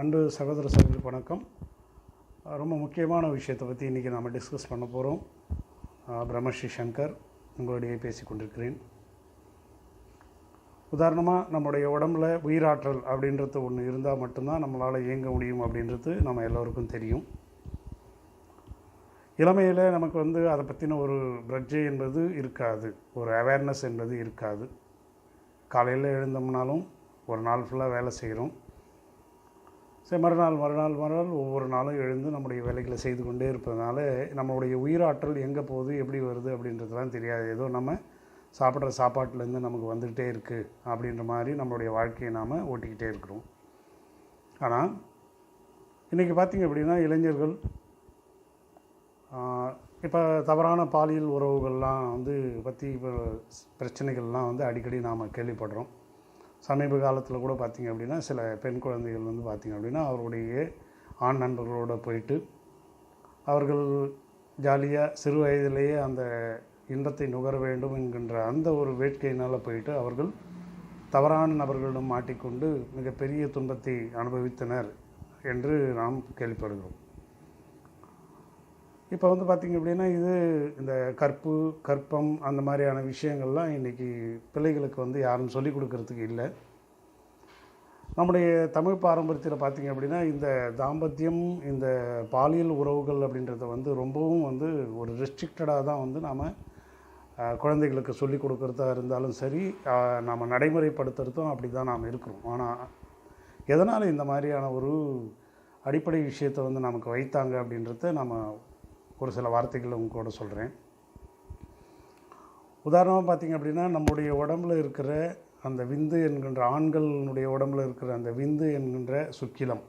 அன்பு சகோதர சகோதரி வணக்கம். ரொம்ப முக்கியமான விஷயத்தை பற்றி இன்றைக்கி நாம் டிஸ்கஸ் பண்ண போகிறோம் பிரம்மஸ்ரீ சங்கர் உங்களுடைய பேசிக் கொண்டிருக்கிறேன். உதாரணமாக நம்முடைய உடம்புல உயிராற்றல் அப்படின்றது ஒன்று இருந்தால் மட்டும்தான் நம்மளால் இயங்க முடியும் அப்படின்றது நம்ம எல்லோருக்கும் தெரியும். இளமையில் நமக்கு வந்து அதை பற்றின ஒரு பிரஜை என்பது இருக்காது. ஒரு அவேர்னஸ் என்பது இருக்காது. காலையில் எழுந்தோம்னாலும் ஒரு நாள் ஃபுல்லாக வேலை செய்கிறோம் சரி மறுநாள் மறுநாள் மறுநாள் ஒவ்வொரு நாளும் எழுந்து நம்முடைய வேலைகளை செய்து கொண்டே இருப்பதனால நம்மளுடைய உயிராற்றல் எங்கே போகுது எப்படி வருது அப்படின்றதுலாம் தெரியாது. ஏதோ நம்ம சாப்பிட்ற சாப்பாட்டிலேருந்து நமக்கு வந்துக்கிட்டே இருக்குது அப்படின்ற மாதிரி நம்மளுடைய வாழ்க்கையை நாம் ஓட்டிக்கிட்டே இருக்கிறோம். ஆனால் இன்றைக்கி பார்த்திங்க அப்படின்னா இளைஞர்கள் இப்போ தவறான பாலியல் உறவுகள்லாம் வந்து பற்றி இப்போ பிரச்சனைகள்லாம் வந்து அடிக்கடி நாம் கேள்விப்படுறோம். சமீப காலத்தில் கூட பார்த்திங்க அப்படின்னா சில பெண் குழந்தைகள் வந்து பார்த்திங்க அப்படின்னா அவருடைய ஆண் நண்பர்களோடு போயிட்டு அவர்கள் ஜாலியாக சிறு வயதிலேயே அந்த இன்பத்தை நுகர வேண்டும் என்கின்ற அந்த ஒரு வேட்கையினால் போயிட்டு அவர்கள் தவறான நபர்களிடம் மாட்டிக்கொண்டு மிகப்பெரிய துன்பத்தை அனுபவித்தனர் என்று நாம் கேள்விப்படுகிறோம். இப்போ வந்து பார்த்திங்க அப்படின்னா இது இந்த கற்பு கற்பம் அந்த மாதிரியான விஷயங்கள்லாம் இன்றைக்கி பிள்ளைகளுக்கு வந்து யாரும் சொல்லிக் கொடுக்கறதுக்கு இல்லை. நம்முடைய தமிழ் பாரம்பரியத்தில் பார்த்திங்க அப்படின்னா இந்த தாம்பத்தியம் இந்த பாலியல் உறவுகள் அப்படின்றத வந்து ரொம்பவும் வந்து ஒரு ரெஸ்ட்ரிக்டடாக தான் வந்து நாம் குழந்தைகளுக்கு சொல்லிக் கொடுக்குறதா இருந்தாலும் சரி நாம் நடைமுறைப்படுத்துகிறதும் அப்படி தான் நாம் இருக்கிறோம். ஆனால் எதனால் இந்த மாதிரியான ஒரு அடிப்படை விஷயத்தை வந்து நமக்கு வைத்தாங்க அப்படின்றத நம்ம ஒரு சில வார்த்தைகள் உங்க கூட சொல்கிறேன் உதாரணமாக பார்த்திங்க அப்படின்னா நம்முடைய உடம்புல இருக்கிற அந்த விந்து என்கின்ற ஆண்களுடைய உடம்புல இருக்கிற அந்த விந்து என்கின்ற சுக்கிலம்.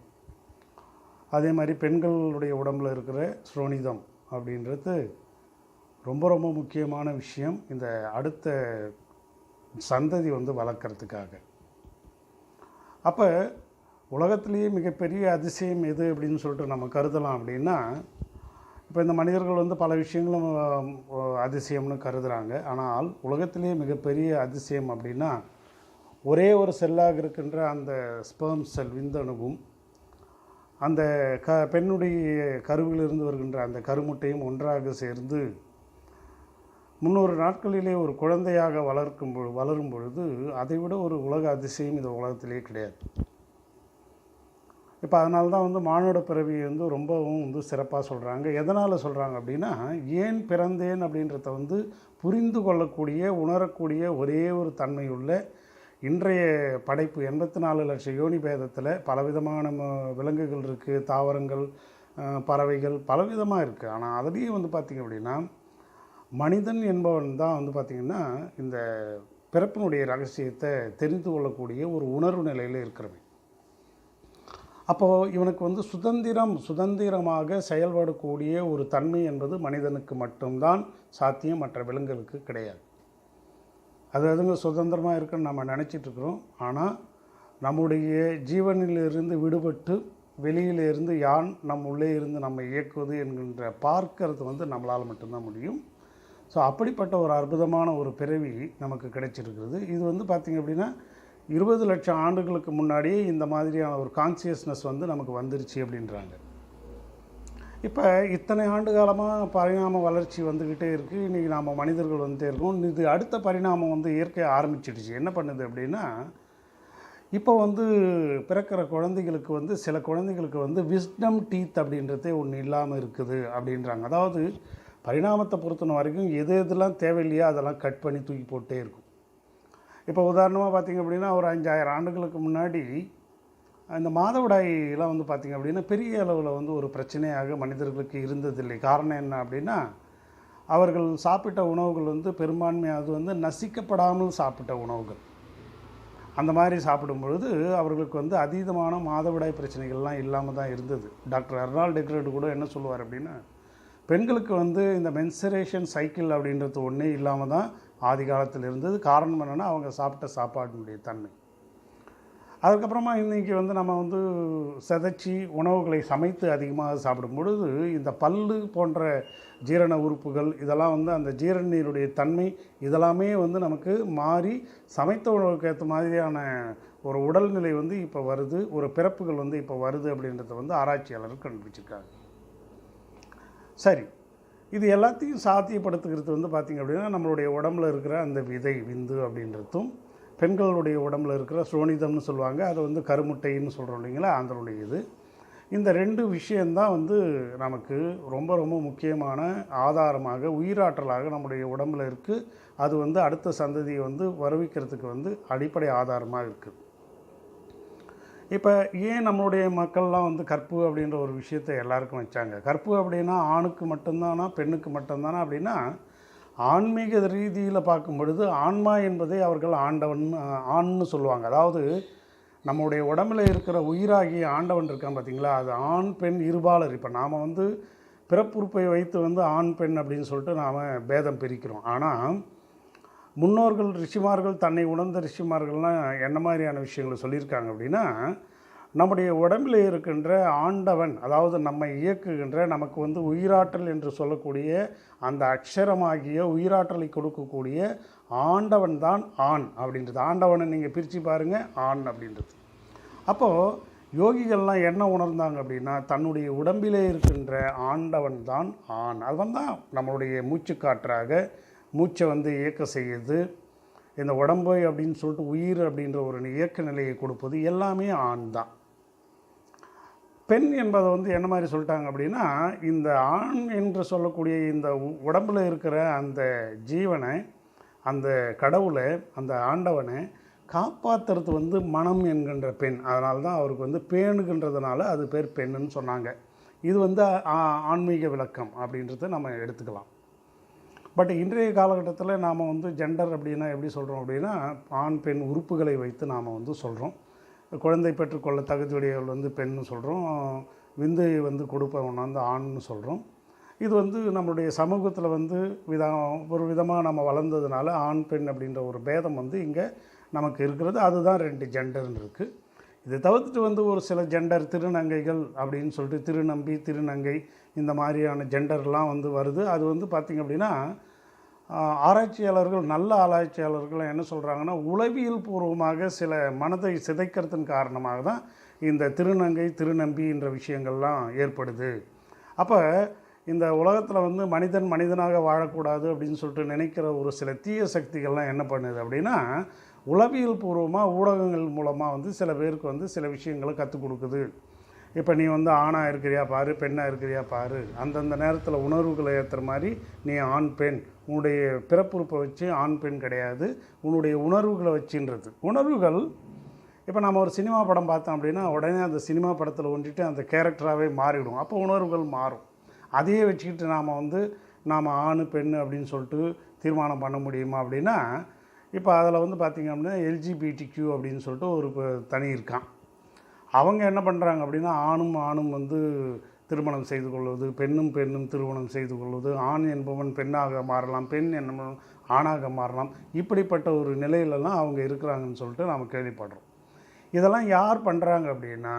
அதே மாதிரி பெண்களுடைய உடம்புல இருக்கிற ஸ்ரோனிதம் அப்படின்றது ரொம்ப ரொம்ப முக்கியமான விஷயம். இந்த அடுத்த சந்ததி வந்து வளர்க்குறதுக்காக. அப்போ உலகத்திலேயே மிகப்பெரிய அதிசயம் எது அப்படின்னு சொல்லிட்டு நம்ம கருதலாம் அப்படின்னா இப்போ இந்த மனிதர்கள் வந்து பல விஷயங்களும் அதிசயம்னு கருதுகிறாங்க ஆனால் உலகத்திலேயே மிகப்பெரிய அதிசயம் அப்படின்னா ஒரே ஒரு செல்லாக இருக்கின்ற அந்த ஸ்பெர்ம் செல் விந்தணுவும் அந்த க பெண்ணுடைய கருவிலிருந்து வருகின்ற அந்த கருமுட்டையும் ஒன்றாக சேர்ந்து முந்நூறு நாட்களிலே ஒரு குழந்தையாக வளர்க்கும் பொ வளரும் பொழுது அதை விட ஒரு உலக அதிசயம் இந்த உலகத்திலே கிடையாது. இப்போ அதனால தான் வந்து மானுட பிறவியை வந்து ரொம்பவும் வந்து சிறப்பாக சொல்கிறாங்க. எதனால் சொல்கிறாங்க அப்படின்னா ஏன் பிறந்தேன் அப்படின்றத வந்து புரிந்து கொள்ளக்கூடிய உணரக்கூடிய ஒரே ஒரு தன்மையுள்ள இன்றைய படைப்பு எண்பத்தி நாலு லட்சம் யோனி பேதத்தில் பலவிதமான விலங்குகள் இருக்குது தாவரங்கள் பறவைகள் பலவிதமாக இருக்குது ஆனால் அதுலேயும் வந்து பார்த்திங்க அப்படின்னா மனிதன் என்பவன் தான் வந்து பார்த்திங்கன்னா இந்த பிறப்பினுடைய ரகசியத்தை தெரிந்து கொள்ளக்கூடிய ஒரு உணர்வு நிலையில் இருக்கிறவன். அப்போது இவனுக்கு வந்து சுதந்திரம் சுதந்திரமாக செயல்படக்கூடிய ஒரு தன்மை என்பது மனிதனுக்கு மட்டும்தான் சாத்தியம். மற்ற விலங்குகளுக்கு கிடையாது. அது அதுங்க சுதந்திரமாக இருக்குன்னு நம்ம நினச்சிட்ருக்குறோம் ஆனால் நம்முடைய ஜீவனிலிருந்து விடுபட்டு வெளியிலிருந்து யான் நம் உள்ளே இருந்து நம்ம இயக்குவது என்கின்ற பார்க்கறது வந்து நம்மளால் மட்டும்தான் முடியும். ஸோ அப்படிப்பட்ட ஒரு அற்புதமான ஒரு பிறவி நமக்கு கிடைச்சிருக்கிறது. இது வந்து பார்த்திங்க அப்படின்னா இருபது லட்சம் ஆண்டுகளுக்கு முன்னாடியே இந்த மாதிரியான ஒரு கான்சியஸ்னஸ் வந்து நமக்கு வந்துருச்சு அப்படின்றாங்க. இப்போ இத்தனை ஆண்டு காலமாக பரிணாம வளர்ச்சி வந்துக்கிட்டே இருக்குது இன்றைக்கி நாம் மனிதர்கள் வந்துட்டே இருக்கோம். இது அடுத்த பரிணாமம் வந்து இயற்கை ஆரம்பிச்சிடுச்சு. என்ன பண்ணுது அப்படின்னா இப்போ வந்து பிறக்கிற குழந்தைகளுக்கு வந்து சில குழந்தைகளுக்கு வந்து விஸ்டம் டீத் அப்படின்றதே ஒன்று இல்லாமல் இருக்குது அப்படின்றாங்க. அதாவது பரிணாமத்தை பொறுத்தன வரைக்கும் எது எதெல்லாம் தேவையில்லையோ அதெல்லாம் கட் பண்ணி தூக்கி போட்டே இருக்கும். இப்போ உதாரணமாக பார்த்திங்க அப்படின்னா ஒரு அஞ்சாயிரம் ஆண்டுகளுக்கு முன்னாடி இந்த மாதவிடாயெலாம் வந்து பார்த்திங்க அப்படின்னா பெரிய அளவில் வந்து ஒரு பிரச்சனையாக மனிதர்களுக்கு இருந்ததில்லை. காரணம் என்ன அப்படின்னா அவர்கள் சாப்பிட்ட உணவுகள் வந்து பெரும்பான்மையாக அது வந்து நசிக்கப்படாமல் சாப்பிட்ட உணவுகள். அந்த மாதிரி சாப்பிடும் பொழுது அவர்களுக்கு வந்து அதீதமான மாதவிடாய் பிரச்சனைகள்லாம் இல்லாமல் தான் இருந்தது. டாக்டர் அர்னால் டெக்ரேட் கூட என்ன சொல்லுவார் அப்படின்னா பெண்களுக்கு வந்து இந்த மென்சரேஷன் சைக்கிள் அப்படின்றது ஒன்றே இல்லாமல் தான் ஆதி காலத்தில் இருந்தது காரணம் என்னென்னா அவங்க சாப்பிட்ட சாப்பாடினுடைய தன்மை. அதுக்கப்புறமா இன்றைக்கி வந்து நம்ம வந்து செதைச்சி உணவுகளை சமைத்து அதிகமாக சாப்பிடும் பொழுது இந்த பல்லு போன்ற ஜீரண உறுப்புகள் இதெல்லாம் வந்து அந்த ஜீரநீருடைய தன்மை இதெல்லாமே வந்து நமக்கு மாறி சமைத்த உணவுக்கு ஏற்ற மாதிரியான ஒரு உடல்நிலை வந்து இப்போ வருது ஒரு பிறப்புகள் வந்து இப்போ வருது அப்படின்றத வந்து ஆராய்ச்சியாளர்கள் கண்டுபிடிச்சிருக்காங்க. சரி இது எல்லாத்தையும் சாத்தியப்படுத்துகிறது வந்து பார்த்திங்க அப்படின்னா நம்மளுடைய உடம்புல இருக்கிற அந்த விதை விந்து அப்படின்றதும் பெண்களுடைய உடம்புல இருக்கிற சுரோனிதம்னு சொல்லுவாங்க. அதை வந்து கருமுட்டைன்னு சொல்கிறோம் இல்லைங்களா? அதனுடைய இது இந்த ரெண்டு விஷயந்தான் வந்து நமக்கு ரொம்ப ரொம்ப முக்கியமான ஆதாரமாக உயிராற்றலாக நம்முடைய உடம்புல இருக்குது அது வந்து அடுத்த சந்ததியை வந்து வருவிக்கிறதுக்கு வந்து அடிப்படை ஆதாரமாக இருக்குது இப்போ ஏன் நம்மளுடைய மக்கள்லாம் வந்து கற்பு அப்படின்ற ஒரு விஷயத்தை எல்லாருக்கும் வச்சாங்க? கற்பு அப்படின்னா ஆணுக்கு மட்டும்தானா பெண்ணுக்கு மட்டும்தானா அப்படின்னா ஆன்மீக ரீதியில் பார்க்கும் பொழுது ஆன்மா என்பதை அவர்கள் ஆண்டவன் ஆண்னு சொல்லுவாங்க. அதாவது நம்முடைய உடம்புல இருக்கிற உயிராகிய ஆண்டவன் இருக்கான் பார்த்தீங்களா அது ஆண் பெண் இருபாலர். இப்போ நாம் வந்து பிறப்புறுப்பை வைத்து வந்து ஆண் பெண் அப்படின்னு சொல்லிட்டு நாம் பேதம் பிரிக்கிறோம். ஆனால் முன்னோர்கள் ரிஷிமார்கள் தன்னை உணர்ந்த ரிஷிமார்கள்லாம் என்ன மாதிரியான விஷயங்களை சொல்லியிருக்காங்க அப்படின்னா நம்முடைய உடம்பில் இருக்கின்ற ஆண்டவன் அதாவது நம்மை இயக்குகின்ற நமக்கு வந்து உயிராற்றல் என்று சொல்லக்கூடிய அந்த அக்ஷரமாகிய உயிராற்றலை கொடுக்கக்கூடிய ஆண்டவன் தான் ஆண் அப்படின்றது. ஆண்டவனை நீங்கள் பிரித்து பாருங்கள் ஆண் அப்படின்றது. அப்போது யோகிகள்லாம் என்ன உணர்ந்தாங்க அப்படின்னா தன்னுடைய உடம்பிலே இருக்கின்ற ஆண்டவன் தான் ஆண். அது தான் நம்மளுடைய மூச்சுக்காற்றாக மூச்சை வந்து இயக்க செய்யுது. இந்த உடம்பு அப்படின்னு சொல்லிட்டு உயிர் அப்படின்ற ஒரு இயக்க நிலையை கொடுப்பது எல்லாமே ஆண் தான். பெண் என்பதை வந்து என்ன மாதிரி சொல்லிட்டாங்க அப்படின்னா இந்த ஆண் என்று சொல்லக்கூடிய இந்த உடம்பில் உடம்புல இருக்கிற அந்த ஜீவனை அந்த கடவுளை அந்த ஆண்டவனை காப்பாற்றுறது வந்து மனம் என்கின்ற பெண். அதனால தான் அவருக்கு வந்து பேணுகின்றதுனால அது பேர் பெண்ணுன்னு சொன்னாங்க. இது வந்து ஆ- ஆன்மீக விளக்கம் அப்படின்றத நம்ம எடுத்துக்கலாம். பட் இன்றைய காலகட்டத்தில் நாம் வந்து ஜெண்டர் அப்படின்னா எப்படி சொல்கிறோம் அப்படின்னா ஆண் பெண் உறுப்புகளை வைத்து நாம் வந்து சொல்கிறோம் குழந்தை பெற்றுக்கொள்ள தகுதியுடையவள் வந்து பெண்ணு சொல்கிறோம் விந்தையை வந்து கொடுப்பவன் வந்து ஆண்னு சொல்கிறோம் இது வந்து நம்மளுடைய சமூகத்தில் வந்து விதம் ஒரு விதமாக நம்ம வளர்ந்ததுனால ஆண் பெண் அப்படின்ற ஒரு பேதம் வந்து இங்கே நமக்கு இருக்கிறது. அதுதான் ரெண்டு ஜெண்டர்னு இருக்குது இதை தவிர்த்துட்டு வந்து ஒரு சில ஜெண்டர் திருநங்கைகள் அப்படின்னு சொல்லிட்டு திருநம்பி திருநங்கை இந்த மாதிரியான ஜெண்டர்லாம் வந்து வருது. அது வந்து பார்த்திங்க அப்படின்னா ஆராய்ச்சியாளர்கள் நல்ல ஆராய்ச்சியாளர்கள் என்ன சொல்கிறாங்கன்னா உளவியல் பூர்வமாக சில மனதை சிதைக்கிறதன் காரணமாக தான் இந்த திருநங்கை திருநம்பி என்ற விஷயங்கள்லாம் ஏற்படுது. அப்போ இந்த உலகத்தில் வந்து மனிதன் மனிதனாக வாழக்கூடாது அப்படின்னு சொல்லிட்டு நினைக்கிற ஒரு சில தீய சக்திகள்லாம் என்ன பண்ணுது அப்படின்னா உளவியல் பூர்வமாக ஊடகங்கள் மூலமாக வந்து சில பேருக்கு வந்து சில விஷயங்களை கற்றுக் கொடுக்குது. இப்போ நீ வந்து ஆணாக இருக்கிறியா பாரு பெண்ணாக இருக்கிறியா பாரு. அந்தந்த நேரத்தில் உணர்வுகளை ஏற்றுற மாதிரி நீ ஆண் பெண் உன்னுடைய பிறப்புறுப்பை வச்சு ஆண் பெண் கிடையாது. உன்னுடைய உணர்வுகளை வச்சுன்றது. உணர்வுகள் இப்போ நம்ம ஒரு சினிமா படம் பார்த்தோம் அப்படின்னா உடனே அந்த சினிமா படத்தில் ஒன்றிட்டு அந்த கேரக்டராகவே மாறிடும். அப்போ உணர்வுகள் மாறும். அதையே வச்சுக்கிட்டு நாம் வந்து நாம் ஆண் பெண் அப்படின்னு சொல்லிட்டு தீர்மானம் பண்ண முடியுமா அப்படின்னா இப்போ அதில் வந்து பார்த்திங்க அப்படின்னா எல்ஜிபிடி கியூ அப்படின்னு சொல்லிட்டு ஒரு தனி இருக்கான். அவங்க என்ன பண்ணுறாங்க அப்படின்னா ஆணும் ஆணும் வந்து திருமணம் செய்து கொள்வது பெண்ணும் பெண்ணும் திருமணம் செய்து கொள்வது ஆண் என்பவன் பெண்ணாக மாறலாம் பெண் என்பவன் ஆணாக மாறலாம். இப்படிப்பட்ட ஒரு நிலையிலலாம் அவங்க இருக்கிறாங்கன்னு சொல்லிட்டு நாம் கேள்விப்படுறோம். இதெல்லாம் யார் பண்ணுறாங்க அப்படின்னா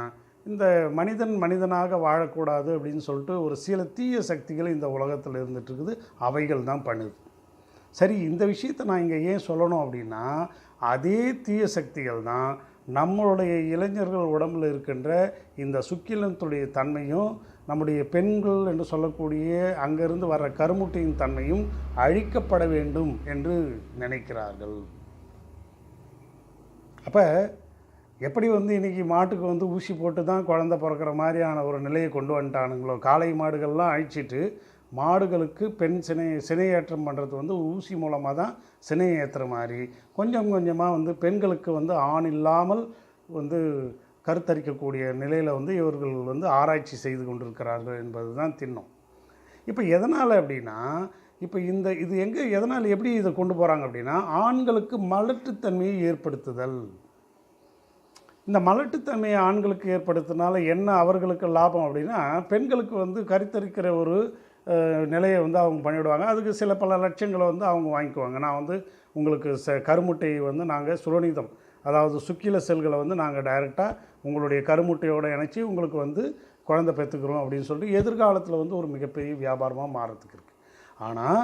இந்த மனிதன் மனிதனாக வாழக்கூடாது அப்படின்னு சொல்லிட்டு ஒரு சில தீய சக்திகள் இந்த உலகத்தில் இருந்துகிட்ருக்குது அவைகள் தான் பண்ணுது. சரி இந்த விஷயத்தை நான் இங்கே ஏன் சொல்லணும் அப்படின்னா அதே தீய சக்திகள் தான் நம்மளுடைய இளைஞர்கள் உடம்பில் இருக்கின்ற இந்த சுக்கிலத்துடைய தன்மையும் நம்முடைய பெண்கள் என்று சொல்லக்கூடிய அங்கிருந்து வர்ற கருமுட்டையின் தன்மையும் அழிக்கப்பட வேண்டும் என்று நினைக்கிறார்கள். அப்போ எப்படி வந்து இன்றைக்கி மாட்டுக்கு வந்து ஊசி போட்டு தான் குழந்த பிறக்கிற மாதிரியான ஒரு நிலையை கொண்டு வந்துட்டானுங்களோ? காளை மாடுகள்லாம் அழிச்சிட்டு மாடுகளுக்கு பெண் சினை சினையேற்றம் பண்ணுறது வந்து ஊசி மூலமாக தான் சினை ஏற்றுற மாதிரி. கொஞ்சம் கொஞ்சமாக வந்து பெண்களுக்கு வந்து ஆண் இல்லாமல் வந்து கருத்தரிக்கக்கூடிய நிலையில் வந்து இவர்கள் வந்து ஆராய்ச்சி செய்து கொண்டிருக்கிறார்கள் என்பது தான் திண்ணம். இப்போ எதனால் அப்படின்னா இப்போ இந்த இது எங்கே எதனால் எப்படி இதை கொண்டு போகிறாங்க அப்படின்னா ஆண்களுக்கு மலட்டுத்தன்மையை ஏற்படுத்துதல். இந்த மலட்டுத்தன்மையை ஆண்களுக்கு ஏற்படுத்தினால என்ன அவர்களுக்கு லாபம் அப்படின்னா பெண்களுக்கு வந்து கருத்தரிக்கிற ஒரு நிலையை வந்து அவங்க பண்ணிவிடுவாங்க. அதுக்கு சில பல லட்சங்களை வந்து அவங்க வாங்கிக்குவாங்க. நான் வந்து உங்களுக்கு ச கருமுட்டையை வந்து நாங்கள் சுரணிதம். அதாவது சுக்கில செல்களை வந்து நாங்கள் டைரெக்டாக உங்களுடைய கருமுட்டையோடு இணைச்சி உங்களுக்கு வந்து குழந்தை பெற்றுக்கிறோம் அப்படின்னு சொல்லிட்டு எதிர்காலத்தில் வந்து ஒரு மிகப்பெரிய வியாபாரமாக மாறத்துக்கு இருக்குது ஆனால்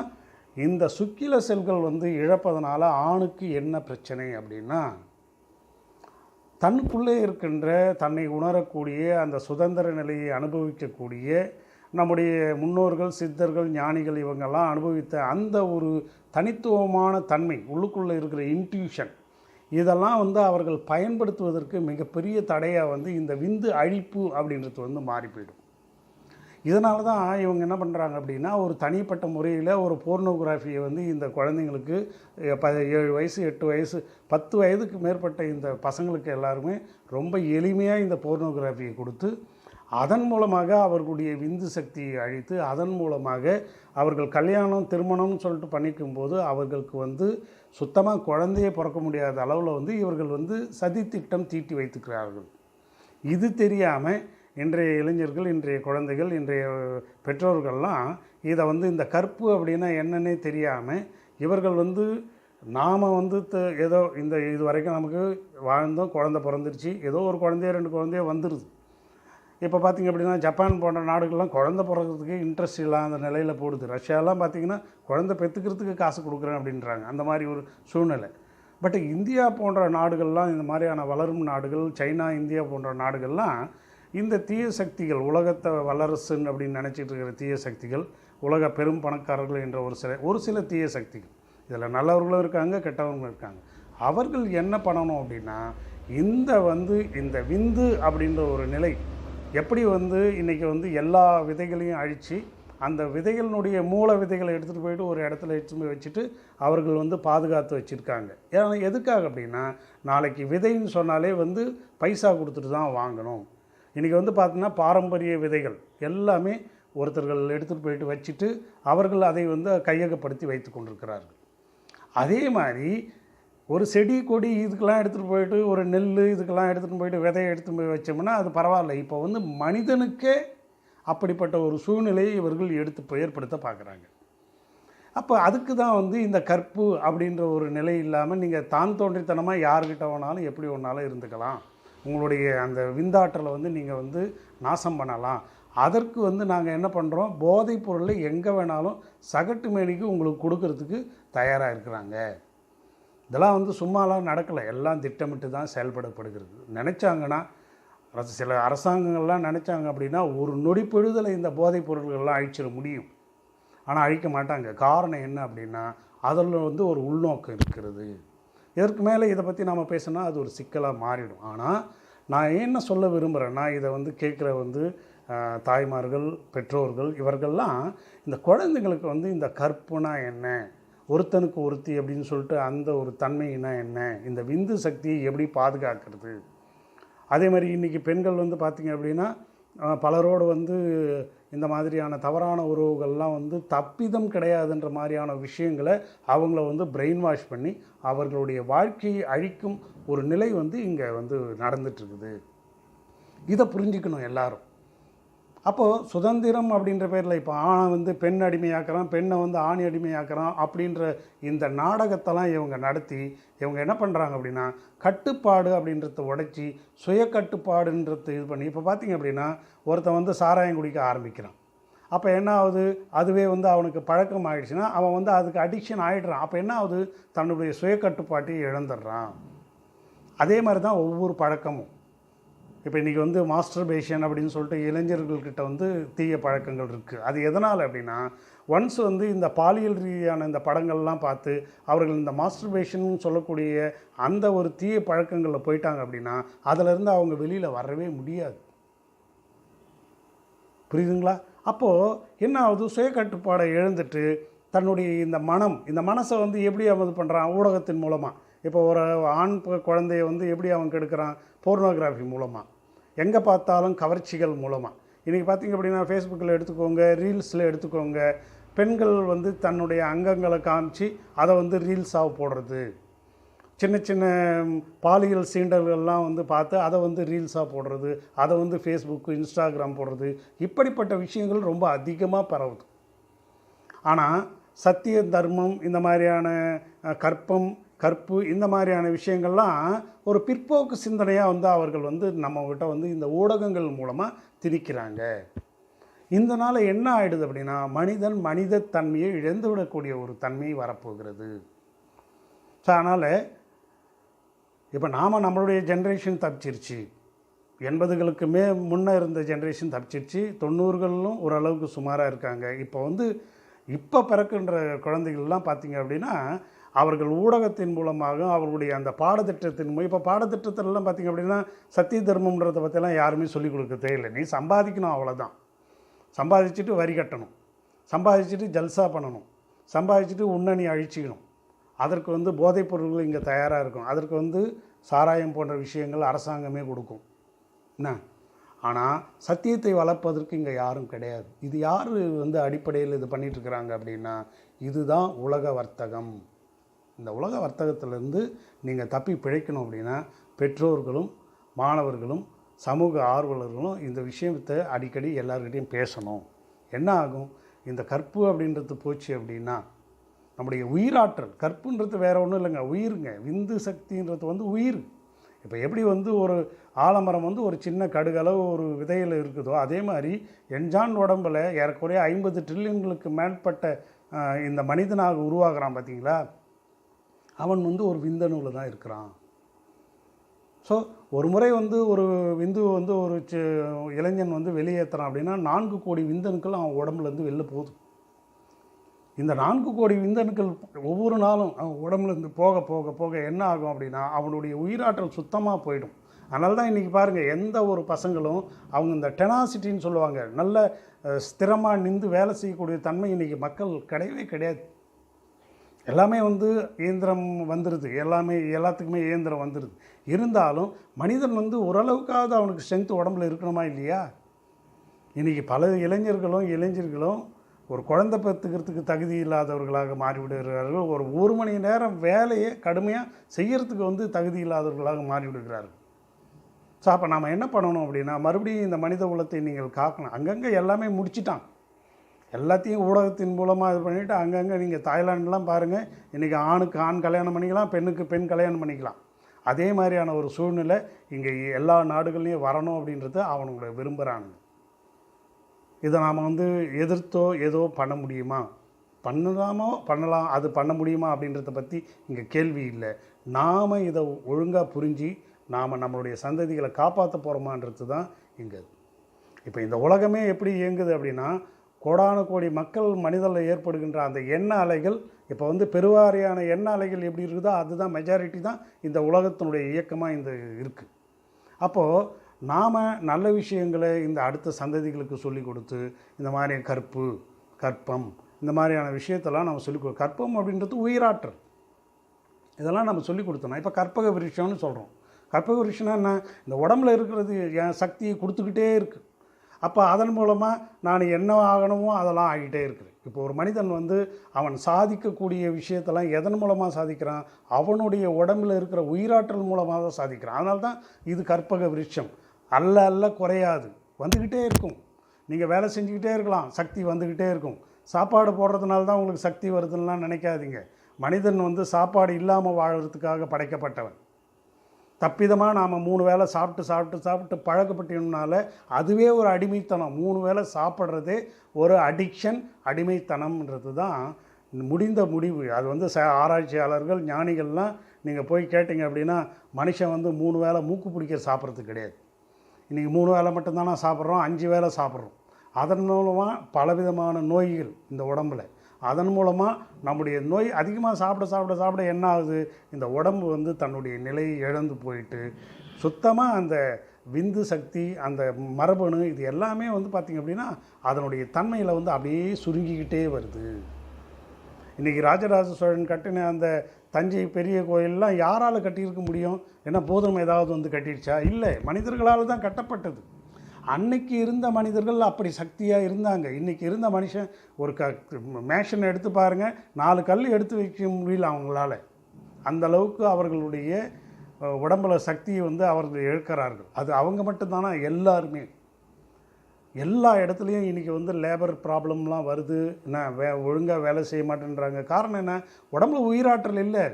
இந்த சுக்கில செல்கள் வந்து இழப்பதனால ஆணுக்கு என்ன பிரச்சனை அப்படின்னா தன்னுக்குள்ளே இருக்கின்ற தன்னை உணரக்கூடிய அந்த சுதந்திர நிலையை அனுபவிக்கக்கூடிய நம்முடைய முன்னோர்கள் சித்தர்கள் ஞானிகள் இவங்கெல்லாம் அனுபவித்த அந்த ஒரு தனித்துவமான தன்மை உள்ளுக்குள்ளே இருக்கிற இன்ட்யூஷன் இதெல்லாம் வந்து அவர்கள் பயன்படுத்துவதற்கு மிகப்பெரிய தடையாக வந்து இந்த விந்து அழிப்பு அப்படின்றது வந்து மாறி போயிடும். இதனால தான் இவங்க என்ன பண்ணுறாங்க அப்படின்னா ஒரு தனிப்பட்ட முறையில் ஒரு போர்னோகிராஃபியை வந்து இந்த குழந்தைங்களுக்கு ப ஏழு வயசு எட்டு வயசு பத்து வயதுக்கு மேற்பட்ட இந்த பசங்களுக்கு எல்லாருமே ரொம்ப எளிமையாக இந்த போர்னோகிராஃபியை கொடுத்து அதன் மூலமாக அவர்களுடைய விந்து சக்தியை அழித்து அதன் மூலமாக அவர்கள் கல்யாணம் திருமணம்னு சொல்லிட்டு பண்ணிக்கும் போது அவர்களுக்கு வந்து சுத்தமாக குழந்தையே பிறக்க முடியாத அளவில் வந்து இவர்கள் வந்து சதித்திட்டம் தீட்டி வைத்துக்கிறார்கள். இது தெரியாமல் இன்றைய இளைஞர்கள் இன்றைய குழந்தைகள் இன்றைய பெற்றோர்கள்லாம் இதை வந்து இந்த கற்பு அப்படின்னா என்னன்னே தெரியாமல் இவர்கள் வந்து நாம் வந்து த- ஏதோ இந்த இது வரைக்கும் நமக்கு வாழ்ந்தோம் குழந்தை பிறந்துருச்சு ஏதோ ஒரு குழந்தைய ரெண்டு குழந்தைய வந்துடுது இப்போ பார்த்தீங்க அப்படின்னா ஜப்பான் போன்ற நாடுகள்லாம் குழந்தை பிறகுறதுக்கு இன்ட்ரெஸ்ட் இல்லாத நிலையில் போடுது. ரஷ்யாலாம் பார்த்தீங்கன்னா குழந்தை பெற்றுக்கிறதுக்கு காசு கொடுக்குறேன் அப்படின்றாங்க. அந்த மாதிரி ஒரு சூழ்நிலை. பட் இந்தியா போன்ற நாடுகள்லாம் இந்த மாதிரியான வளரும் நாடுகள் சைனா இந்தியா போன்ற நாடுகள்லாம் இந்த தீய சக்திகள் உலகத்தை வல்லரசுன்னு அப்படின்னு நினச்சிட்டு இருக்கிற தீய சக்திகள் உலக பெரும் பணக்காரர்கள் என்ற ஒரு சில ஒரு சில தீய சக்திகள். இதில் நல்லவர்களும் இருக்காங்க கெட்டவர்களும் இருக்காங்க. அவர்கள் என்ன பண்ணணும் அப்படின்னா இந்த வந்து இந்த விந்து அப்படின்ற ஒரு நிலை எப்படி வந்து இன்றைக்கி வந்து எல்லா விதைகளையும் அழித்து அந்த விதைகளினுடைய மூல விதைகளை எடுத்துகிட்டு போயிட்டு ஒரு இடத்துல எடுத்துட்டு போய் வச்சுட்டு அவர்கள் வந்து பாதுகாத்து வச்சுருக்காங்க. ஏன்னா எதுக்காக அப்படின்னா நாளைக்கு விதைன்னு சொன்னாலே வந்து பைசா கொடுத்துட்டு தான் வாங்கணும். இன்றைக்கி வந்து பார்த்திங்கன்னா பாரம்பரிய விதைகள் எல்லாமே ஒருத்தர்கள் எடுத்துகிட்டு போயிட்டு வச்சுட்டு அவர்கள் அதை வந்து கையகப்படுத்தி வைத்து கொண்டிருக்கிறார்கள். அதே மாதிரி ஒரு செடி கொடி இதுக்கெல்லாம் எடுத்துகிட்டு போயிட்டு ஒரு நெல் இதுக்கெல்லாம் எடுத்துகிட்டு போயிட்டு விதையை எடுத்துகிட்டு போய் வச்சோம்னா அது பரவாயில்ல. இப்போ வந்து மனிதனுக்கே அப்படிப்பட்ட ஒரு சூழ்நிலையை இவர்கள் எடுத்து ஏற்படுத்த பார்க்குறாங்க. அப்போ அதுக்கு தான் வந்து இந்த கற்பு அப்படின்ற ஒரு நிலை இல்லாமல் நீங்கள் தான் தோன்றித்தனமாக யார்கிட்ட வேணாலும் எப்படி ஒன்றாலும் இருந்துக்கலாம். உங்களுடைய அந்த விந்தாற்றலை வந்து நீங்கள் வந்து நாசம் பண்ணலாம். அதற்கு வந்து நாங்கள் என்ன பண்ணுறோம் போதைப் பொருளை எங்கே வேணாலும் சகட்டு மேனிக்கு உங்களுக்கு கொடுக்கறதுக்கு தயாராக இருக்கிறாங்க. இதெல்லாம் வந்து சும்மாலாம் நடக்கலை. எல்லாம் திட்டமிட்டு தான் செயல்படப்படுகிறது. நினச்சாங்கன்னா அரசு சில அரசாங்கங்கள்லாம் நினச்சாங்க அப்படின்னா ஒரு நொடி பொழுதில் இந்த போதைப் பொருள்கள்லாம் அழிச்சிட முடியும். ஆனால் அழிக்க மாட்டாங்க. காரணம் என்ன அப்படின்னா அதில் வந்து ஒரு உள்நோக்கம் இருக்கிறது. இதற்கு மேலே இதை பற்றி நாம் பேசினா அது ஒரு சிக்கலாக மாறிடும். ஆனால் நான் என்ன சொல்ல விரும்புகிறேன்னா இதை வந்து கேட்குற வந்து தாய்மார்கள் பெற்றோர்கள் இவர்கள்லாம் இந்த குழந்தைங்களுக்கு வந்து இந்த கற்புனா என்ன? ஒருத்தனுக்கு ஒருத்தி அப்படின்னு சொல்லிட்டு அந்த ஒரு தன்மைனா என்ன? இந்த விந்து சக்தியை எப்படி பாதுகாக்கிறது? அதே மாதிரி இன்றைக்கி பெண்கள் வந்து பார்த்திங்க அப்படின்னா பலரோடு வந்து இந்த மாதிரியான தவறான உறவுகள்லாம் வந்து தப்பிதம் கிடையாதுன்ற மாதிரியான விஷயங்களை அவங்கள வந்து பிரெயின் வாஷ் பண்ணி அவர்களுடைய வாழ்க்கையை அழிக்கும் ஒரு நிலை வந்து இங்கே வந்து நடந்துட்டுருக்குது இதை புரிஞ்சுக்கணும் எல்லாரும். அப்போது சுதந்திரம் அப்படின்ற பேரில் இப்போ ஆணை வந்து பெண் அடிமையாக்குறான் பெண்ணை வந்து ஆணி அடிமையாக்குறான் அப்படின்ற இந்த நாடகத்தெல்லாம் இவங்க நடத்தி இவங்க என்ன பண்ணுறாங்க அப்படின்னா கட்டுப்பாடு அப்படின்றத உடைச்சி சுய கட்டுப்பாடுன்றத இது பண்ணி இப்போ பார்த்தீங்க அப்படின்னா ஒருத்தன் வந்து சாராயம் குடிக்க ஆரம்பிக்கிறான். அப்போ என்ன ஆகுது? அதுவே வந்து அவனுக்கு பழக்கம் ஆகிடுச்சுன்னா அவன் வந்து அதுக்கு அடிக்ஷன் ஆகிடுறான் அப்போ என்ன ஆகுது? தன்னுடைய சுய கட்டுப்பாட்டை இழந்துடுறான். அதே மாதிரி தான் ஒவ்வொரு பழக்கமும். இப்போ இன்றைக்கி வந்து மாஸ்டர்பேஷன் அப்படின்னு சொல்லிட்டு இளைஞர்கள்கிட்ட வந்து தீய பழக்கங்கள் இருக்குது. அது எதனால் அப்படின்னா ஒன்ஸ் வந்து இந்த பாலியல் ரீதியான இந்த படங்கள்லாம் பார்த்து அவர்கள் இந்த மாஸ்டர்பேஷன் சொல்லக்கூடிய அந்த ஒரு தீய பழக்கங்களில் போயிட்டாங்க அப்படின்னா அதிலிருந்து அவங்க வெளியில் வரவே முடியாது. புரியுதுங்களா? அப்போது என்ன ஆகுது? சுய கட்டுப்பாடை தன்னுடைய இந்த மனம் இந்த மனசை வந்து எப்படி அவன் இது பண்ணுறான் ஊடகத்தின் மூலமாக இப்போ ஒரு ஆண் குழந்தைய வந்து எப்படி அவன் கெடுக்கிறான்? போர்னோகிராஃபி மூலமாக எங்கே பார்த்தாலும் கவர்ச்சிகள் மூலமாக இன்றைக்கி பார்த்தீங்க அப்படின்னா ஃபேஸ்புக்கில் எடுத்துக்கோங்க ரீல்ஸில் எடுத்துக்கோங்க பெண்கள் வந்து தன்னுடைய அங்கங்களை காமிச்சு அதை வந்து ரீல்ஸாக போடுறது. சின்ன சின்ன பாலியல் சீண்டல்கள்லாம் வந்து பார்த்து அதை வந்து ரீல்ஸாக போடுறது அதை வந்து ஃபேஸ்புக்கு இன்ஸ்டாகிராம் போடுறது. இப்படிப்பட்ட விஷயங்கள் ரொம்ப அதிகமாக பரவுது. ஆனால் சத்திய தர்மம் இந்த மாதிரியான கற்பம் கற்பு இந்த மாதிரியான விஷயங்கள்லாம் ஒரு பிற்போக்கு சிந்தனையாக வந்து அவர்கள் வந்து நம்மக்கிட்ட வந்து இந்த ஊடகங்கள் மூலமாக திணிக்கிறாங்க. இதனால் என்ன ஆகிடுது அப்படின்னா மனிதன் மனித தன்மையை இழந்து விடக்கூடிய ஒரு தன்மை வரப்போகிறது. ஸோ அதனால் இப்போ நாம் நம்மளுடைய ஜென்ரேஷன் தப்பிச்சிருச்சு. எண்பதுகளுக்கு மே முன்னே இருந்த ஜென்ரேஷன் தப்பிச்சிருச்சு. தொண்ணூறுகளிலும் ஓரளவுக்கு சுமாராக இருக்காங்க. இப்போ வந்து இப்போ பிறக்கின்ற குழந்தைகள்லாம் பார்த்தீங்க அப்படின்னா அவர்கள் ஊடகத்தின் மூலமாக அவர்களுடைய அந்த பாடத்திட்டத்தின் மூலம் இப்போ பாடத்திட்டத்திலலாம் பார்த்தீங்க அப்படின்னா சத்திய தர்மம்ன்றதை பற்றிலாம் யாருமே சொல்லிக் கொடுக்க தெரியல நீ சம்பாதிக்கணும் அவ்வளோதான் சம்பாதிச்சுட்டு வரி கட்டணும். சம்பாதிச்சுட்டு ஜல்சா பண்ணணும். சம்பாதிச்சுட்டு உண்ணணி அழிச்சிக்கணும். அதற்கு வந்து போதைப் பொருட்கள் இங்கே தயாராக இருக்கும் அதற்கு வந்து சாராயம் போன்ற விஷயங்கள் அரசாங்கமே கொடுக்கும். என்ன? ஆனால் சத்தியத்தை வளர்ப்பதற்கு இங்கே யாரும் கிடையாது. இது யார் வந்து அடிப்படையில் இது பண்ணிகிட்ருக்குறாங்க அப்படின்னா இதுதான் உலக வர்த்தகம். இந்த உலக வர்த்தகத்திலேருந்து நீங்கள் தப்பி பிழைக்கணும் அப்படின்னா பெற்றோர்களும் மாணவர்களும் சமூக ஆர்வலர்களும் இந்த விஷயத்தை அடிக்கடி எல்லார்கிட்டையும் பேசணும். என்ன ஆகும்? இந்த கற்பு அப்படின்றது போச்சு அப்படின்னா நம்முடைய உயிராற்றல் கற்புன்றது வேறு ஒன்றும் இல்லைங்க உயிருங்க. விந்து சக்தின்றது வந்து உயிர். இப்போ எப்படி வந்து ஒரு ஆலமரம் வந்து ஒரு சின்ன கடுகளவு ஒரு விதையில் இருக்குதோ அதே மாதிரி என்ஜான் உடம்புல ஏறக்குறைய ஐம்பது ட்ரில்லியன்களுக்கு மேற்பட்ட இந்த மனிதனாக உருவாகிறான் பார்த்தீங்களா அவன் வந்து ஒரு விந்தணுவில் தான் இருக்கிறான். ஸோ ஒரு முறை வந்து ஒரு விந்து வந்து ஒரு சி- இளைஞன் வந்து வெளியேற்றுறான் அப்படின்னா நான்கு கோடி விந்தணுக்கள் அவன் உடம்புலேருந்து வெளில போகுது. இந்த நான்கு கோடி விந்தணுக்கள் ஒவ்வொரு நாளும் அவன் உடம்புலேருந்து போக போக போக என்ன ஆகும் அப்படின்னா அவனுடைய உயிராற்றல் சுத்தமாக போயிடும். அதனால தான் இன்றைக்கி பாருங்கள் எந்த ஒரு பசங்களும் அவங்க இந்த டெனாசிட்டின்னு சொல்லுவாங்க. நல்ல ஸ்திரமாக நின்று வேலை செய்யக்கூடிய தன்மை இன்றைக்கி மக்கள் கிடையவே கிடையாது. எல்லாமே வந்து இயந்திரம் வந்துடுது எல்லாமே எல்லாத்துக்குமே இயந்திரம் வந்துடுது இருந்தாலும் மனிதன் வந்து ஓரளவுக்காவது அவனுக்கு ஸ்ட்ரென்த் உடம்புல இருக்கணுமா இல்லையா? இன்றைக்கி பல இளைஞர்களும் இளைஞர்களும் ஒரு குழந்தை பெற்றுக்கிறதுக்கு தகுதி இல்லாதவர்களாக மாறிவிடுகிறார்கள். ஒரு ஒரு மணி நேரம் வேலையை கடுமையாக செய்கிறதுக்கு வந்து தகுதி இல்லாதவர்களாக மாறிவிடுகிறார்கள். ஸோ அப்போ நாம் என்ன பண்ணணும் அப்படின்னா மறுபடியும் இந்த மனித குலத்தை நீங்கள் காக்கணும். அங்கங்கே எல்லாமே முடிச்சிட்டான். எல்லாத்தையும் ஊடகத்தின் மூலமாக இது பண்ணிவிட்டு அங்கங்கே நீங்கள் தாய்லாண்டெலாம் பாருங்கள் இன்றைக்கி ஆணுக்கு ஆண் கல்யாணம் பண்ணிக்கலாம் பெண்ணுக்கு பெண் கல்யாணம் பண்ணிக்கலாம். அதே மாதிரியான ஒரு சூழ்நிலை இங்கே எல்லா நாடுகள்லையும் வரணும் அப்படின்றத அவனுங்களை விரும்புகிறானுங்க இதை நாம் வந்து எதிர்த்தோ ஏதோ பண்ண முடியுமா? பண்ணலாமோ? பண்ணலாம். அது பண்ண முடியுமா அப்படின்றத பற்றி இங்கே கேள்வி இல்லை. நாம் இதை ஒழுங்காக புரிஞ்சு நாம் நம்மளுடைய சந்ததிகளை காப்பாற்ற போகிறோமான்றது தான் இங்கே. இப்போ இந்த உலகமே எப்படி இயங்குது அப்படின்னா கோடான கோடி மக்கள் மனிதனில் ஏற்படுகின்ற அந்த எண்ண அலைகள் இப்போ வந்து பெருவாரியான எண்ண அலைகள் எப்படி இருக்குதோ அதுதான் மெஜாரிட்டி தான் இந்த உலகத்தினுடைய இயக்கமாக இந்த இருக்குது அப்போது நாம் நல்ல விஷயங்களை இந்த அடுத்த சந்ததிகளுக்கு சொல்லி கொடுத்து இந்த மாதிரி கற்பு கற்பம் இந்த மாதிரியான விஷயத்தெல்லாம் நம்ம சொல்லி கொடு கற்பம் அப்படின்றது உயிராற்றல். இதெல்லாம் நம்ம சொல்லி கொடுத்தோம்னா இப்போ கற்பக விருஷம்னு சொல்கிறோம் கற்பக விருஷனா என்ன? இந்த உடம்புல இருக்கிறது என் சக்தியை கொடுத்துக்கிட்டே இருக்குது அப்போ அதன் மூலமாக நான் என்ன ஆகணுமோ அதெல்லாம் ஆகிட்டே இருக்குது. இப்போ ஒரு மனிதன் வந்து அவன் சாதிக்கக்கூடிய விஷயத்தெல்லாம் எதன் மூலமாக சாதிக்கிறான்? அவனுடைய உடம்புல இருக்கிற உயிராற்றல் மூலமாக தான் சாதிக்கிறான். அதனால தான் இது கற்பக விருட்சம் அல்ல அல்ல குறையாது. வந்துக்கிட்டே இருக்கும். நீங்கள் வேலை செஞ்சுக்கிட்டே இருக்கலாம். சக்தி வந்துக்கிட்டே இருக்கும். சாப்பாடு போடுறதுனால தான் உங்களுக்கு சக்தி வருதுன்னெலாம் நினைக்காதீங்க. மனிதன் வந்து சாப்பாடு இல்லாமல் வாழறதுக்காக படைக்கப்பட்டவன். தப்பிதமாக நாம் மூணு வேளை சாப்பிட்டு சாப்பிட்டு சாப்பிட்டு பழக்கப்பட்டனால அதுவே ஒரு அடிமைத்தனம். மூணு வேளை சாப்பிட்றதே ஒரு அடிக்ஷன் அடிமைத்தனம்ன்றது தான் முடிந்த முடிவு. அது வந்து ச ஆராய்ச்சியாளர்கள் ஞானிகள்லாம் நீங்கள் போய் கேட்டிங்க அப்படின்னா மனுஷன் வந்து மூணு வேளை மூக்கு பிடிக்க சாப்பிட்றது கிடையாது. இன்றைக்கி மூணு வேளை மட்டும்தானா சாப்பிட்றோம்? அஞ்சு வேளை சாப்பிட்றோம். அதன் மூலமாக பலவிதமான நோய்கள் இந்த உடம்புல. அதன் மூலமாக நம்முடைய நோய் அதிகமாக சாப்பிட சாப்பிட சாப்பிட என்ன ஆகுது? இந்த உடம்பு வந்து தன்னுடைய நிலையை இழந்து போயிட்டு சுத்தமாக அந்த விந்து சக்தி அந்த மரபணு இது எல்லாமே வந்து பார்த்திங்க அப்படின்னா அதனுடைய தன்மையில் வந்து அப்படியே சுருங்கிக்கிட்டே வருது. இன்றைக்கி ராஜராஜ சோழன் கட்டின அந்த தஞ்சை பெரிய கோயிலெலாம் யாரால் கட்டியிருக்க முடியும்? ஏன்னா பூதம் ஏதாவது வந்து கட்டிடுச்சா இல்லை மனிதர்களால் தான் கட்டப்பட்டது. அன்னைக்கு இருந்த மனிதர்கள் அப்படி சக்தியாக இருந்தாங்க. இன்றைக்கி இருந்த மனுஷன் ஒரு க மேஷனை எடுத்து பாருங்கள் நாலு கல் எடுத்து வைக்க முடியல அவங்களால. அந்தளவுக்கு அவர்களுடைய உடம்புல சக்தியை வந்து அவர்கள் இழக்கிறார்கள். அது அவங்க மட்டும்தானா? எல்லாருமே. எல்லா இடத்துலையும் இன்றைக்கி வந்து லேபர் ப்ராப்ளம்லாம் வருது. என்ன வே ஒழுங்காக வேலை செய்ய மாட்டேன்றாங்க. காரணம் என்ன? உடம்புல உயிராற்றல் இல்லை.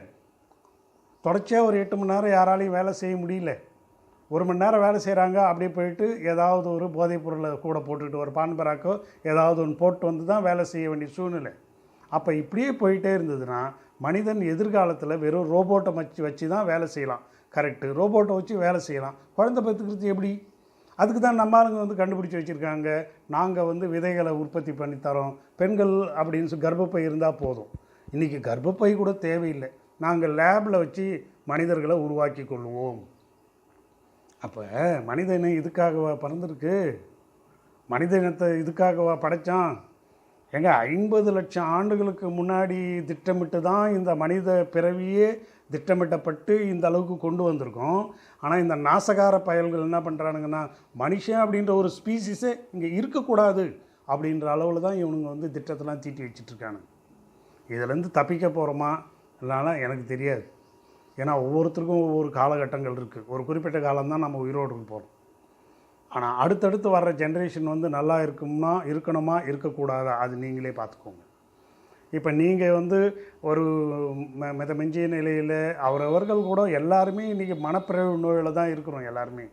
தொடர்ச்சியாக ஒரு எட்டு மணி நேரம் யாராலையும் வேலை செய்ய முடியல. ஒரு மணி நேரம் வேலை செய்கிறாங்க அப்படியே போயிட்டு ஏதாவது ஒரு போதைப் பொருளை கூட போட்டுக்கிட்டு ஒரு பான் பராக்கோ ஏதாவது ஒன்று போட்டு வந்து தான் வேலை செய்ய வேண்டிய சூழ்நிலை. அப்போ இப்படியே போயிட்டே இருந்ததுன்னா மனிதன் எதிர்காலத்தில் வெறும் ரோபோட்டை வச்சு வச்சு தான் வேலை செய்யலாம். கரெக்டு. ரோபோட்டை வச்சு வேலை செய்யலாம். குழந்தை பத்துக்கிறது எப்படி? அதுக்கு தான் நம்ம ஆளுங்க வந்து கண்டுபிடிச்சி வச்சுருக்காங்க. நாங்கள் வந்து விதைகளை உற்பத்தி பண்ணி தரோம். பெண்கள் அப்படின்னு சொல்லி கர்ப்பப்பை இருந்தால் போதும். இன்றைக்கி கர்ப்பப்பை கூட தேவையில்லை. நாங்கள் லேபில் வச்சு மனிதர்களை உருவாக்கி கொள்வோம். அப்போ மனித இனம் இதுக்காகவா பிறந்திருக்கு? மனித இனத்தை இதுக்காகவா படைச்சான்? ஏங்க ஐம்பது லட்சம் ஆண்டுகளுக்கு முன்னாடி திட்டமிட்டு தான் இந்த மனித பிறவியே திட்டமிட்டப்பட்டு இந்த அளவுக்கு கொண்டு வந்திருக்கோம். ஆனால் இந்த நாசகார பயல்கள் என்ன பண்ணுறானுங்கன்னா மனுஷன் அப்படின்ற ஒரு ஸ்பீசிஸே இங்கே இருக்கக்கூடாது அப்படின்ற அளவில் தான் இவனுங்க வந்து திட்டத்தெல்லாம் தீட்டி வச்சிட்ருக்கானுங்க இதுலேருந்து தப்பிக்க போகிறோமா இல்லைனா எனக்கு தெரியாது. ஏன்னா ஒவ்வொருத்தருக்கும் ஒவ்வொரு காலகட்டங்கள் இருக்குது ஒரு குறிப்பிட்ட காலம் தான் நம்ம உயிரோடு போகிறோம் ஆனால் அடுத்தடுத்து வர்ற ஜென்ரேஷன் வந்து நல்லா இருக்கும்னா இருக்கணுமா இருக்கக்கூடாதா அது நீங்களே பார்த்துக்கோங்க இப்போ நீங்கள் வந்து ஒரு ம- மித மிஞ்சிய நிலையில் அவரவர்கள் கூட எல்லாருமே இன்றைக்கி மனப்பிறவு நோயில் தான் இருக்கிறோம் எல்லாருமே.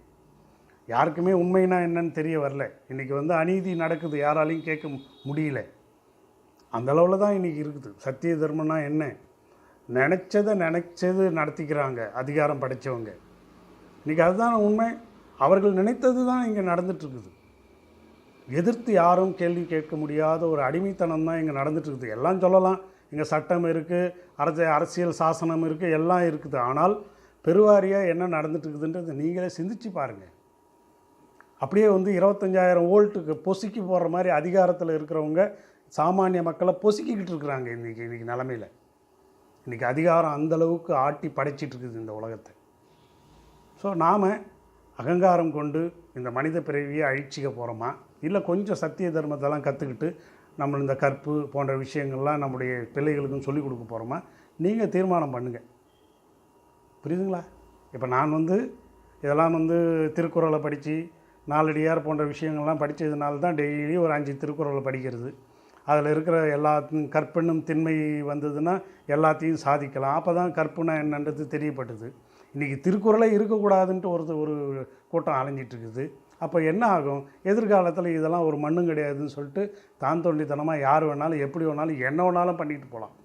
யாருக்குமே உண்மைனா என்னன்னு தெரிய வரல. இன்றைக்கி வந்து அநீதி நடக்குது யாராலையும் கேட்க முடியல. அந்த அளவில் தான் இன்றைக்கி இருக்குது. சத்திய தர்மம்னா என்ன? நினச்சதை நினச்சது நடத்திக்கிறாங்க அதிகாரம் படைத்தவங்க இன்றைக்கி அதுதான் உண்மை? அவர்கள் நினைத்தது தான் இங்கே நடந்துட்டுருக்குது. எதிர்த்து யாரும் கேள்வி கேட்க முடியாத ஒரு அடிமைத்தனம் தான் இங்கே நடந்துட்டுருக்குது. எல்லாம் சொல்லலாம். இங்கே சட்டம் இருக்குது அரச அரசியல் சாசனம் இருக்குது எல்லாம் இருக்குது. ஆனால் பெருவாரியாக என்ன நடந்துட்டுருக்குதுன்றது நீங்களே சிந்திச்சு பாருங்கள் அப்படியே வந்து இருபத்தஞ்சாயிரம் வோல்ட்டுக்கு பொசுக்கி போடுற மாதிரி அதிகாரத்தில் இருக்கிறவங்க சாமானிய மக்களை பொசுக்கிக்கிட்டு இருக்கிறாங்க இன்றைக்கி இன்றைக்கி நிலமையில். இன்றைக்கி அதிகாரம் அந்தளவுக்கு ஆட்டி படைச்சிட்டு இருக்குது இந்த உலகத்தை. ஸோ நாம் அகங்காரம் கொண்டு இந்த மனித பிறவியை அழிச்சிக்க போகிறோமா இல்லை கொஞ்சம் சத்திய தர்மத்தெல்லாம் கற்றுக்கிட்டு நம்ம இந்த கற்பு போன்ற விஷயங்கள்லாம் நம்முடைய பிள்ளைகளுக்கும் சொல்லிக் கொடுக்க போகிறோமா நீங்கள் தீர்மானம் பண்ணுங்கள் புரியுதுங்களா? இப்போ நான் வந்து இதெல்லாம் வந்து திருக்குறளை படித்து நாலடியார் போன்ற விஷயங்கள்லாம் படித்ததுனால தான் டெய்லி ஒரு அஞ்சு திருக்குறளை படிக்கிறது. அதில் இருக்கிற எல்லா கற்பெண்ணும் திண்மை வந்ததுன்னா எல்லாத்தையும் சாதிக்கலாம். அப்போ தான் கற்பனை என்னன்றது தெரியப்பட்டது. இன்றைக்கி திருக்குறளே இருக்கக்கூடாதுன்ட்டு ஒருத்த ஒரு கூட்டம் அலைஞ்சிட்ருக்குது. அப்போ என்ன ஆகும்? எதிர்காலத்தில் இதெல்லாம் ஒரு மண்ணும் கிடையாதுன்னு சொல்லிட்டு தான் தோண்டித்தனமாக யார் வேணாலும் எப்படி வேணாலும் என்ன வேணாலும் பண்ணிட்டு போகலாம்.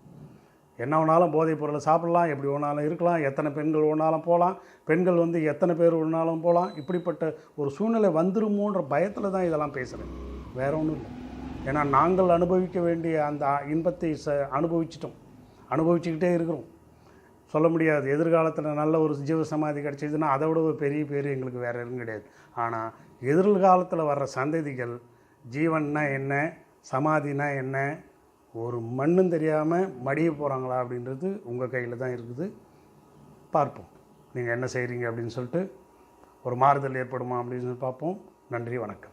என்ன வேணாலும் போதைப் பொருளை சாப்பிடலாம் எப்படி வேணாலும் இருக்கலாம் எத்தனை பெண்கள் வேணாலும் போகலாம் பெண்கள் வந்து எத்தனை பேர் வேணாலும் போகலாம் இப்படிப்பட்ட ஒரு சூழ்நிலை வந்துருமோன்ற பயத்தில் தான் இதெல்லாம் பேசுகிறேன் வேற ஒன்றும் இல்லை. ஏன்னா நாங்கள் அனுபவிக்க வேண்டிய அந்த இன்பத்தை ச அனுபவிச்சிட்டோம். அனுபவிச்சுக்கிட்டே இருக்கிறோம். சொல்ல முடியாது. எதிர்காலத்தில் நல்ல ஒரு ஜீவ சமாதி கிடச்சிதுன்னா அதை விட ஒரு பெரிய பேர் எங்களுக்கு வேறு எதுவும் கிடையாது. ஆனால் எதிர்காலத்தில் வர்ற சந்ததிகள் ஜீவன்னா என்ன சமாதினா என்ன ஒரு மண்ணும் தெரியாமல் மடிய போகிறாங்களா அப்படின்றது உங்கள் கையில் தான் இருக்குது. பார்ப்போம். நீங்கள் என்ன செய்கிறீங்க அப்படின்னு சொல்லிட்டு ஒரு மாறுதல் ஏற்படுமா அப்படின்னு சொல்லி பார்ப்போம். நன்றி வணக்கம்.